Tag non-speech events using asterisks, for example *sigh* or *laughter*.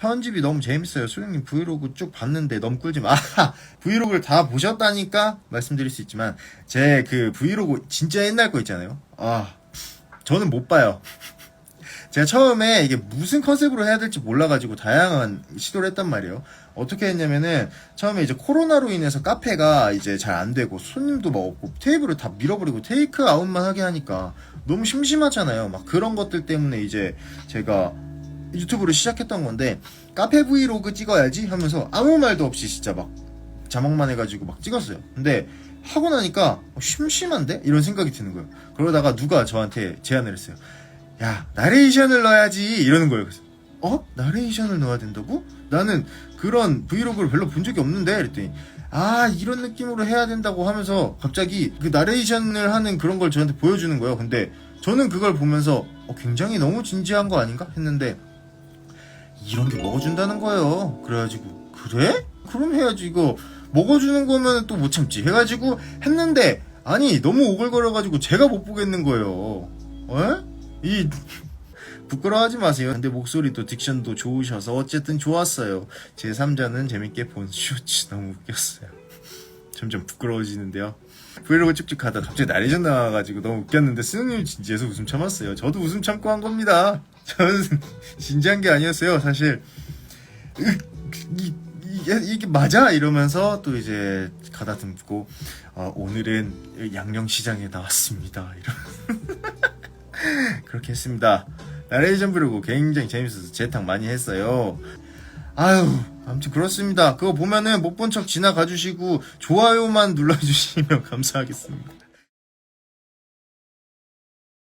편집이 너무 재밌어요. 소영님 브이로그 쭉 봤는데 너무 꿀잼. 아, *laughs* 브이로그를 다 보셨다니까 말씀드릴 수 있지만 제 그 브이로그 진짜 옛날 거 있잖아요. 아, 저는 못 봐요. *laughs* 제가 처음에 이게 무슨 컨셉으로 해야 될지 몰라가지고 다양한 시도를 했단 말이에요. 어떻게 했냐면은 처음에 이제 코로나로 인해서 카페가 이제 잘 안 되고 손님도 막 없고 테이블을 다 밀어버리고 테이크 아웃만 하게 하니까 너무 심심하잖아요. 막 그런 것들 때문에 이제 제가 유튜브를 시작했던 건데 카페 브이로그 찍어야지 하면서 아무 말도 없이 진짜 막 자막만 해가지고 막 찍었어요. 근데 하고 나니까 어, 심심한데? 이런 생각이 드는 거예요. 그러다가 누가 저한테 제안을 했어요. 야, 나레이션을 넣어야지. 이러는 거예요. 그래서, 어? 나레이션을 넣어야 된다고? 나는 그런 브이로그를 별로 본 적이 없는데? 그랬더니, 아, 이런 느낌으로 해야 된다고 하면서 갑자기 그 나레이션을 하는 그런 걸 저한테 보여주는 거예요. 근데 저는 그걸 보면서 어, 굉장히 너무 진지한 거 아닌가? 했는데, 이런 게 먹어준다는 거예요. 그래가지고, 그래? 그럼 해야지. 이거 먹어주는 거면 또 못 참지. 해가지고 했는데, 아니, 너무 오글거려가지고 제가 못 보겠는 거예요. 에? 이, *laughs* 부끄러워하지 마세요. 근데 목소리도 딕션도 좋으셔서 어쨌든 좋았어요. 제 3자는 재밌게 본 슈츠 *laughs* 너무 웃겼어요. 점점 부끄러워지는데요. 브이로그 쭉쭉 하다 갑자기 나레이션 나와가지고 너무 웃겼는데 스누님 진지해서 웃음 참았어요. 저도 웃음 참고 한 겁니다. 저는 *laughs* 진지한 게 아니었어요. 사실 이게, 맞아 이러면서 또 이제 가다듬고 어, 오늘은 양령시장에 나왔습니다. 이러 *laughs* 그렇게 했습니다. 나레이션 브이로그 굉장히 재밌어서 재탕 많이 했어요. 아유, 아무튼 그렇습니다. 그거 보면은 못 본 척 지나가 주시고 좋아요만 눌러 주시면 *laughs* 감사하겠습니다.